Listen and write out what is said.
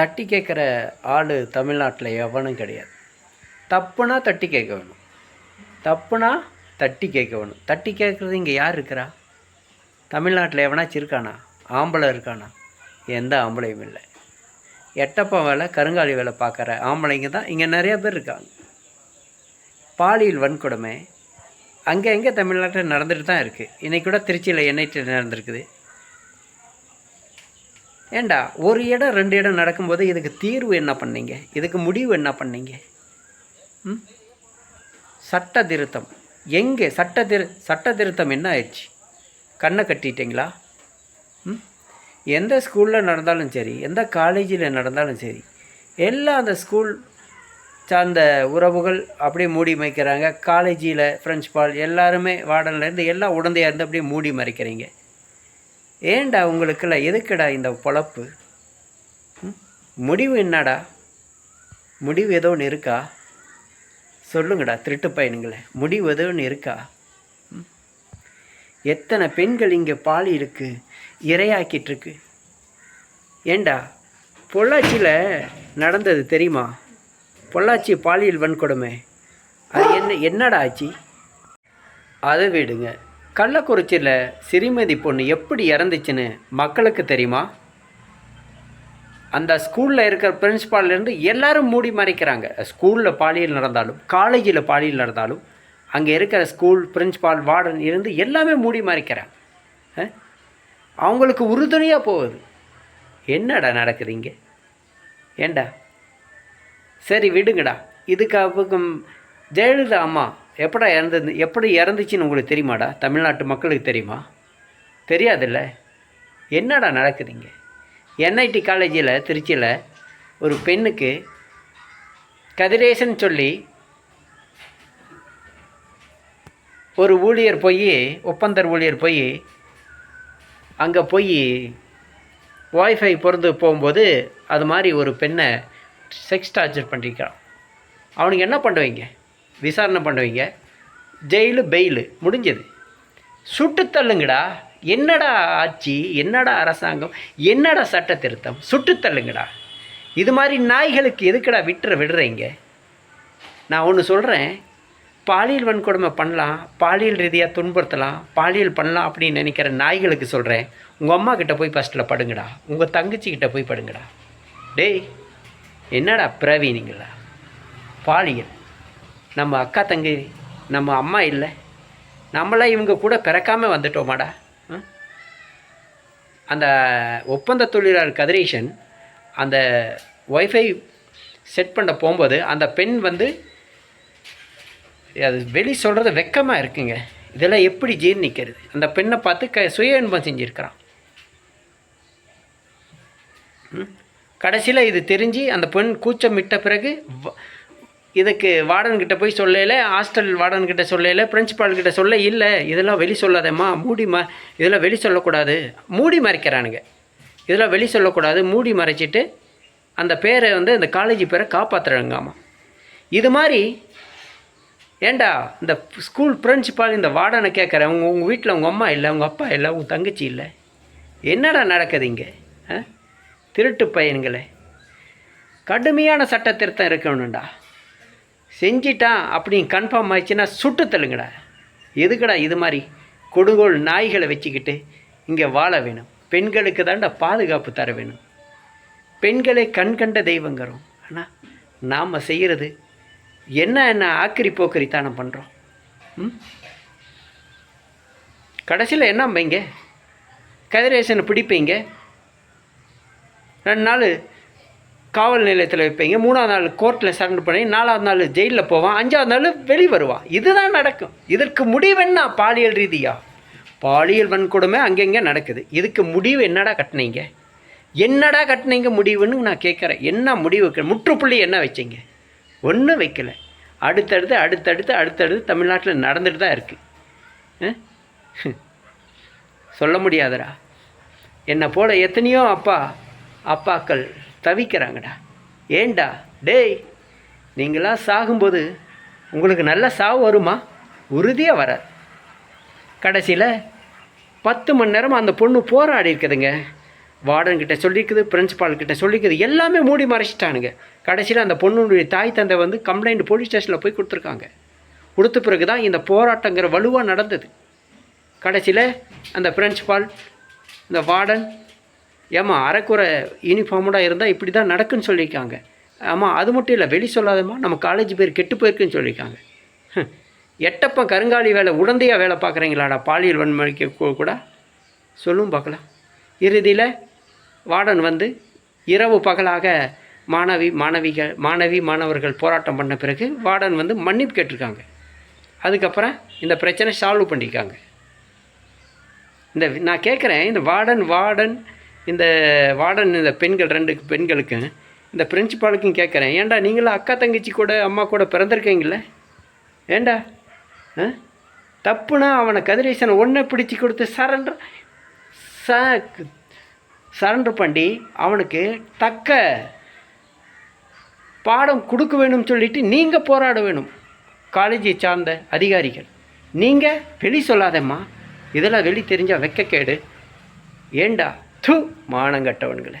தட்டி கேட்குற ஆள் தமிழ்நாட்டில் எவனும் கிடையாது. தப்புனா தட்டி கேட்க வேணும். தப்புனா தட்டி கேட்க வேணும். தட்டி கேட்குறது இங்கே யார் இருக்கிறா? தமிழ்நாட்டில் எவனாச்சும் இருக்கானா? ஆம்பளை இருக்கானா? எந்த ஆம்பளையும் இல்லை. எட்டப்பா வேலை கருங்காலி வேலை பார்க்குற ஆம்பளைங்க தான். இங்கே நிறைய பேர் இருக்காங்க. பாலியல் வன்கொடுமை அங்கே எங்கே தமிழ்நாட்டில் நடந்துட்டு தான் இருக்குது. இன்றைக்கூட திருச்சியில் என்ஐடி நடந்திருக்குது. ஏண்டா ஒரு இடம் ரெண்டு இடம் நடக்கும்போது இதுக்கு தீர்வு என்ன பண்ணீங்க? இதுக்கு முடிவு என்ன பண்ணீங்க? ம்? சட்ட திருத்தம் எங்கே? சட்ட திரு சட்ட திருத்தம் என்ன ஆயிடுச்சு? கண்ணை கட்டிட்டீங்களா? ம்? எந்த ஸ்கூலில் நடந்தாலும் சரி எந்த காலேஜில் நடந்தாலும் சரி எல்லாம் அந்த ஸ்கூல் சார்ந்த உறவுகள் அப்படியே மூடி மறைக்கிறாங்க. காலேஜில் பிரின்ஸ்பால் எல்லாருமே வார்டன்லேருந்து எல்லாம் உடந்தையாக இருந்து அப்படியே மூடி மறைக்கிறீங்க. ஏன்டா உங்களுக்குள்ள எதுக்குடா இந்த பொழப்பு? முடிவு என்னடா? முடிவு ஏதோ ஒன்று இருக்கா? சொல்லுங்கடா திருட்டு பையனுங்களே முடிவு ஏதோ ஒன்று இருக்கா? ம்? எத்தனை பெண்கள் இங்கே பாலி இருக்கு இரையாக்கிட்டுருக்கு ஏண்டா பொள்ளாச்சியில் நடந்தது தெரியுமா? பொள்ளாச்சி பாலியல் வன்கொடுமை. அது என்ன என்னடா ஆச்சு? அதை விடுங்க. கள்ளக்குறிச்சியில் சிறுமதி பொண்ணு எப்படி இறந்துச்சுன்னு மக்களுக்கு தெரியுமா? அந்த ஸ்கூலில் இருக்கிற பிரின்ஸ்பால்லேருந்து எல்லாரும் மூடி மறைக்கிறாங்க. ஸ்கூலில் பாலியல் நடந்தாலும் காலேஜில் பாலியல் நடந்தாலும் அங்கே இருக்கிற ஸ்கூல் பிரின்ஸ்பால் வார்டன் இருந்து எல்லாமே மூடி மறைக்கிறாங்க. அவங்களுக்கு உறுதுணையாக போகுது. என்னடா நடக்குதுங்க? ஏண்டா? சரி விடுங்கடா. இதுக்கு ஜெயலலிதா அம்மா எப்படா இறந்தது எப்படி இறந்துச்சின்னு உங்களுக்கு தெரியுமாடா? தமிழ்நாட்டு மக்களுக்கு தெரியுமா? தெரியாதுல்ல. என்னடா நடக்குதுங்க? என்ஐடி காலேஜில் திருச்சியில் ஒரு பெண்ணுக்கு கதிரேசன் சொல்லி ஒரு ஊழியர் போய் ஒப்பந்தர் ஊழியர் போய் அங்கே போய் ஒய்ஃபை பொருந்து போகும்போது அது மாதிரி ஒரு பெண்ணை செக்ஸ் டார்ச்சர் பண்ணிருக்கிறான் அவனுக்கு என்ன பண்ணுவீங்க? விசாரணை பண்ணுவீங்க. Jail bail. முடிஞ்சது. சுட்டு தள்ளுங்கடா. என்னடா ஆட்சி? என்னடா அரசாங்கம்? என்னடா சட்ட திருத்தம்? சுட்டு தள்ளுங்கடா. இது மாதிரி நாய்களுக்கு எதுக்குடா விட்டுற விடுறீங்க? நான் ஒன்று சொல்கிறேன் பாலியல் வன்கொடுமை பண்ணலாம். பாலியல் ரீதியாக துன்புறுத்தலாம். பாலியல் பண்ணலாம் அப்படின்னு நினைக்கிற நாய்களுக்கு சொல்கிறேன் உங்கள் அம்மா கிட்ட போய் ஃபஸ்ட்டில் படுங்கடா. உங்கள் தங்கச்சிக்கிட்ட போய் படுங்கடா. டேய் என்னடா பிரவீனிங்களா? பாலியல். நம்ம அக்கா தங்கை நம்ம அம்மா இல்லை. நம்மளாம் இவங்க கூட பிறக்காமல் வந்துட்டோமாடா. ம்? அந்த ஒப்பந்த தொழிலாளர் கதிரேஷன் அந்த ஒய்ஃபை செட் பண்ண போகும்போது அந்த பெண் வந்து அது வெளி சொல்கிறது வெக்கமாக இருக்குங்க. இதெல்லாம் எப்படி ஜீர்ணிக்கிறது? அந்த பெண்ணை பார்த்து க சுய இன்பம் செஞ்சுருக்கிறான். கடைசியில் இது தெரிஞ்சு அந்த பெண் கூச்சமிட்ட பிறகு வ- இதுக்கு வார்டன்கிட்ட போய் சொல்லல ஹாஸ்டல் வார்டன்கிட்ட சொல்லல பிரின்சிபால்கிட்ட சொல்ல இல்லை இதெல்லாம் வெளி சொல்லாதேம்மா மூடி ம இதெல்லாம் வெளி சொல்லக்கூடாது. மூடி மறைக்கிறானுங்க. இதெல்லாம் வெளி சொல்லக்கூடாது மூடி மறைச்சிட்டு அந்த பேரை வந்து அந்த காலேஜ் பேரை காப்பாற்றுறாங்கம்மா இது மாதிரி ஏண்டா இந்த ஸ்கூல் பிரின்சிபால் இந்த வார்டனை கேட்குறேன் உங்கள் உங்கள் வீட்டில் உங்கள் அம்மா இல்லை உங்கள் அப்பா இல்லை உங்கள் தங்கச்சி இல்லை? என்னடா நடக்குது இங்கே ஆ? திருட்டு பையன்களே. கடுமையான சட்ட திருத்தம் இருக்கணும்டா. செஞ்சிட்டான் அப்படின்னு கன்ஃபார்ம் ஆயிடுச்சுன்னா சுட்டு தள்ளுங்கடா. எதுக்குடா இது மாதிரி கொடுங்கோல் நாய்களை வச்சுக்கிட்டு இங்கே வாழ வேணும். பெண்களுக்கு தாண்டா பாதுகாப்பு தர வேணும். பெண்களே கண் கண்ட தெய்வங்கிறோம். ஆனால் நாம் செய்கிறது என்ன என்ன ஆக்கிரி போக்கரித்தானம் பண்ணுறோம் ம்? கடைசியில் என்ன வைங்க கதிரேசனை பிடிப்பீங்க? ரெண்டு நாள் காவல் நிலையத்தில் வைப்பீங்க. மூணாவது நாள் கோர்ட்டில் சரண்டர் பண்ணி நாலாவது நாள் ஜெயிலில் போவான். அஞ்சாவது நாள் வெளி வருவான் இதுதான் நடக்கும். இதற்கு முடிவு என்ன? பாலியல் ரீதியா? பாலியல் வன்கொடுமை அங்கங்கே நடக்குது? இதுக்கு முடிவு என்னடா கட்டினீங்க? என்னடா கட்டினீங்க முடிவுன்னு நான் கேட்குறேன். என்ன முடிவு முற்றுப்புள்ளி என்ன வச்சிங்க? ஒன்றும் வைக்கல. அடுத்தடுத்து அடுத்தடுத்து அடுத்தடுத்து தமிழ்நாட்டில் நடந்துட்டு தான் இருக்குது சொல்ல முடியாதரா என்னை போல எத்தனையோ அப்பா அப்பாக்கள் தவிக்கிறாங்கடா. ஏண்டா? டேய் நீங்களாம் சாகும்போது உங்களுக்கு நல்ல சாவு வருமா? உறுதியாக வராது. கடைசியில் பத்து மணி நேரம் அந்த பொண்ணு போராடி இருக்குதுங்க. வார்டன்கிட்ட சொல்லிக்குது பிரின்சிபால் கிட்ட சொல்லிக்குது எல்லாமே மூடி மறைச்சிட்டானுங்க. கடைசியில் அந்த பொண்ணுடைய தாய் தந்தை வந்து கம்ப்ளைண்ட் போலீஸ் ஸ்டேஷனில் போய் கொடுத்துருக்காங்க. கொடுத்த பிறகு தான் இந்த போராட்டங்கிற வலுவாக நடந்தது. கடைசியில் அந்த பிரின்சிபால் இந்த வார்டன் ஏம்மா அரைக்குறை யூனிஃபார்மோட இருந்தால் இப்படி தான் நடக்குன்னு சொல்லியிருக்காங்க. ஆமாம் அது மட்டும் இல்லை வெளி சொல்லாதம்மா நம்ம காலேஜ் பேர் கெட்டு போயிருக்குன்னு சொல்லியிருக்காங்க. ஹம். எட்டப்பன் கருங்காலி வேலை உடந்தையாக வேலை பார்க்குறீங்களாடா பாலியல் வன்முறைக்கு கூட? சொல்லும் பார்க்கலாம். இறுதியில் வார்டன் வந்து இரவு பகலாக மாணவி மாணவிகள் மாணவி மாணவர்கள் போராட்டம் பண்ண பிறகு வார்டன் வந்து மன்னிப்பு கேட்டிருக்காங்க. அதுக்கப்புறம் இந்த பிரச்சனை சால்வ் பண்ணியிருக்காங்க இந்த நான் கேட்குறேன் இந்த வார்டன் வார்டன் இந்த வார்டன் இந்த பெண்கள் ரெண்டு பெண்களுக்கும் இந்த பிரின்சிபாலுக்கும் கேட்குறேன். ஏன்டா நீங்களும் அக்கா தங்கச்சி கூட அம்மா கூட பிறந்திருக்கீங்கள ஏண்டா? ஆ? தப்புனா அவனை கதிரேசனை ஒன்றை பிடிச்சி கொடுத்து சரண்டர் ச சரண்டர் பண்ணி அவனுக்கு தக்க பாடம் கொடுக்க வேணும்னு சொல்லிட்டு நீங்கள் போராட வேணும். காலேஜை சார்ந்த அதிகாரிகள். நீங்கள் வெளி சொல்லாதம்மா. இதெல்லாம் வெளி தெரிஞ்சால் வெக்கக்கேடு. ஏண்டா? து மானங்கட்டவன்களே.